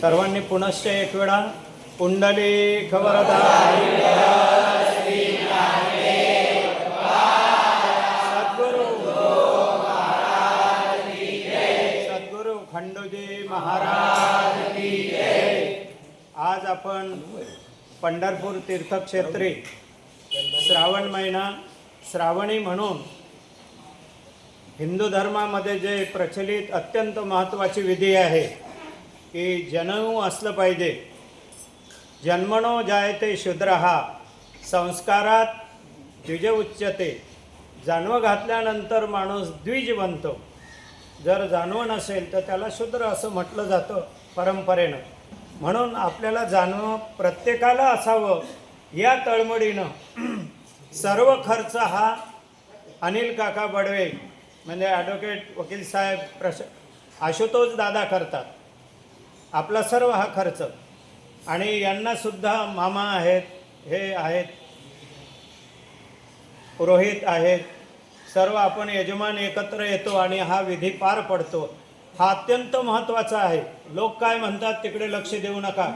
सर्वांनी पुनश्च एक वेळा कुंडली खबरदार. सद्गुरु. सद्गुरु खंडोजी महाराज आज आपण पंढरपूर तीर्थक्षेत्री श्रावण महिना श्रावणी म्हणून हिंदू धर्मामध्ये जे प्रचलित अत्यंत महत्त्वाची विधी आहे की जन्म असलं पाहिजे. जन्मनो जायते शूद्र हा संस्कारात द्विज उच्चते जानवं घातल्यानंतर माणूस द्विज बनतो जर जानवं नसेल तर त्याला शूद्र असं म्हटलं जातं परंपरेनं. म्हणून आपल्याला जानवं प्रत्येकाला असावं या तळमळीनं. सर्व खर्च हा अनिल काका बडवे म्हणजे ॲडव्होकेट वकील साहेब प्रश आशुतोष दादा करतात. आपला सर्व हा खर्च. आणि यांनासुद्धा मामा आहेत हे आहेत पुरोहित आहेत सर्व आपण यजमान एकत्र येतो आणि हा विधी पार पडतो. हा अत्यंत महत्त्वाचा आहे. लोक काय म्हणतात तिकडे लक्ष देऊ नका.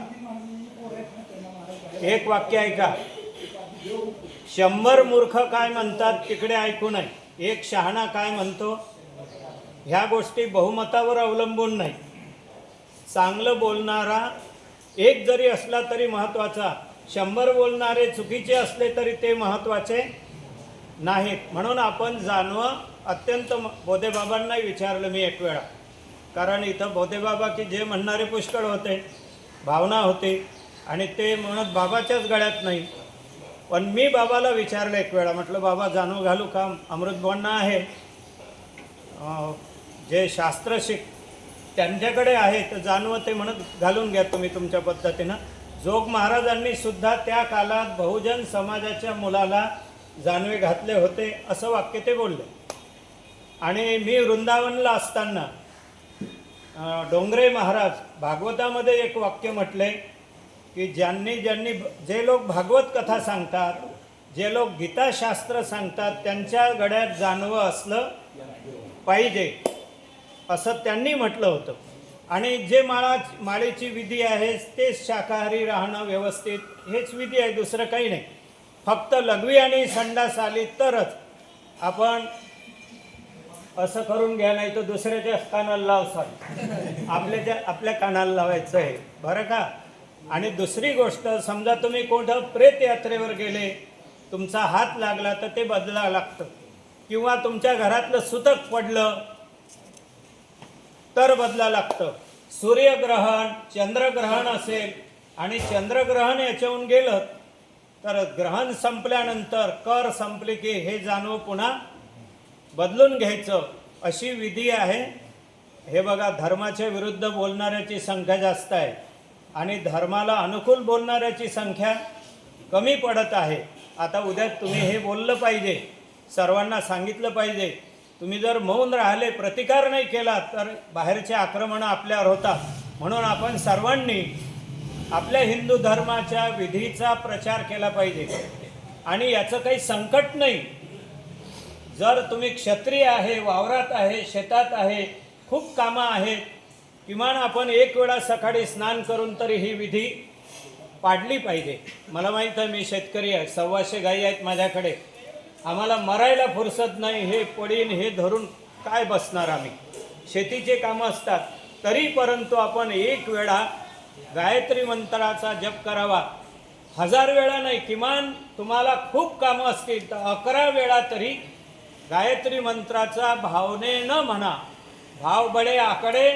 एक वाक्य ऐका. शंभर मूर्ख काय म्हणतात तिकडे ऐकू नये. एक शहाणा काय म्हणतो? ह्या गोष्टी बहुमतावर अवलंबून नाही. चांगलं बोलणारा एक जरी असला तरी महत्त्वाचा शंभर बोलणारे चुकीचे असले तरी ते महत्त्वाचे नाहीत. म्हणून आपण जाणवं अत्यंत म- बोधेबाबांनाही विचारलं मी एक वेळा. कारण इथं बोधेबाबा की जे म्हणणारे पुष्कळ होते भावना होती आणि ते म्हणत बाबाच्याच गळ्यात नाही. पण मी बाबाला विचारलं एक वेळा म्हटलं बाबा जाणू घालू का? अमृतभवना आहे. जे शास्त्र शिक त्यांच्याकडे आहे तर जाणवं ते म्हणत घालून घ्या तुम्ही तुमच्या पद्धतीनं. जोग महाराजांनी सुद्धा त्या काळात बहुजन समाजाच्या मुलाला जानवे घातले होते असं वाक्य ते बोलले. आणि मी वृंदावनला असताना डोंगरे महाराज भागवतामध्ये एक वाक्य म्हटले की ज्यांनी ज्यांनी जे लोक भागवत कथा सांगतात जे लोक गीताशास्त्र सांगतात त्यांच्या गड्यात जानवं असलं पाहिजे. असं त्यांनी म्हटलं होतं. आणि जे माळा माळेची विधी आहे तेच शाकाहारी राहणं व्यवस्थित हेच विधी आहे दुसरं काही नाही. फक्त लघवी आणि संडास आली तरच आपण असं करून घ्या नाही तर दुसऱ्याच्या कानाला लावसाल आपल्याच्या आपल्या कानाला लावायचं आहे. बरं का? आणि दुसरी गोष्ट समजा तुम्ही कोणतं प्रेत यात्रेवर गेले तुमचा हात लागला तर ते बदलावं लागतं. किंवा तुमच्या घरातलं सुतक पडलं तर बदला लागतं. सूर्यग्रहण चंद्रग्रहण असेल आणि चंद्रग्रहण याच्याहून गेलं तर ग्रहण संपल्यानंतर कर संपले की हे जाणवं पुन्हा बदलून घ्यायचं अशी विधी आहे. हे बघा धर्माच्या विरुद्ध बोलणाऱ्याची संख्या जास्त आहे आणि धर्माला अनुकूल बोलणाऱ्याची संख्या कमी पडत आहे. आता उद्या तुम्ही हे बोललं पाहिजे सर्वांना सांगितलं पाहिजे तुम्ही जर मौन राहिले प्रतिकार नाही केला तर बाहेरचे आक्रमणं आपल्यावर होतात. म्हणून आपण सर्वांनी आपल्या हिंदू धर्माच्या विधीचा प्रचार केला पाहिजे. आणि याचं काही संकट नाही. जर तुम्ही क्षत्रिय आहे वावरात आहे शेतात आहे खूप कामं आहेत किमान आपण एक वेळा सकाळी स्नान करून तरी ही विधी पाडली पाहिजे. मला माहीत आहे मी शेतकरी आहे सव्वाशे गायी आहेत माझ्याकडे. आम्हाला मरायला फुरसत नाही हे पडीन हे धरून काय बसणार आम्ही? शेतीचे कामं असतात तरी परंतु आपण एक वेळा गायत्री मंत्राचा जप करावा. हजार वेळा नाही किमान तुम्हाला खूप कामं असतील तर अकरा वेळा तरी गायत्री मंत्राचा भावनेनं म्हणा भाव बडे आकडे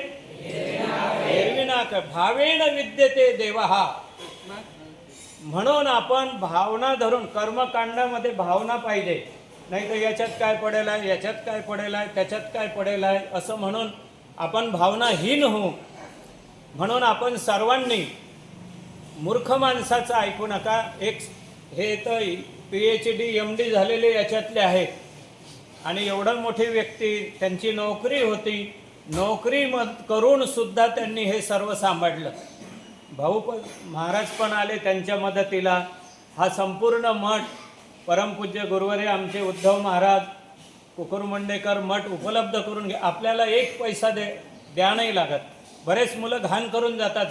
एरविनाक भावेन विद्यते देवहा. म्हणून आपण भावना धरून कर्मकांडामध्ये भावना पाहिजे. नाही तर याच्यात काय पडेल आहे याच्यात काय पडेल आहे त्याच्यात काय पडेल आहे असं म्हणून आपण भावनाहीन होऊ. म्हणून आपण सर्वांनी मूर्ख माणसाचं ऐकू नका. एक हे तर P H D M D झालेले याच्यातले आहेत. आणि एवढं मोठी व्यक्ती त्यांची नोकरी होती. नोकरी मग करूनसुद्धा त्यांनी हे सर्व सांभाळलं. भाऊ पण महाराज पण आले त्यांच्या मदतीला. हा संपूर्ण मठ परमपूज्य गुरुवरे आमचे उद्धव महाराज कुकुरमुंडेकर मठ उपलब्ध करून घे. आपल्याला एक पैसा दे द्या नाही लागत. बरेच मुलं घाण करून जातात.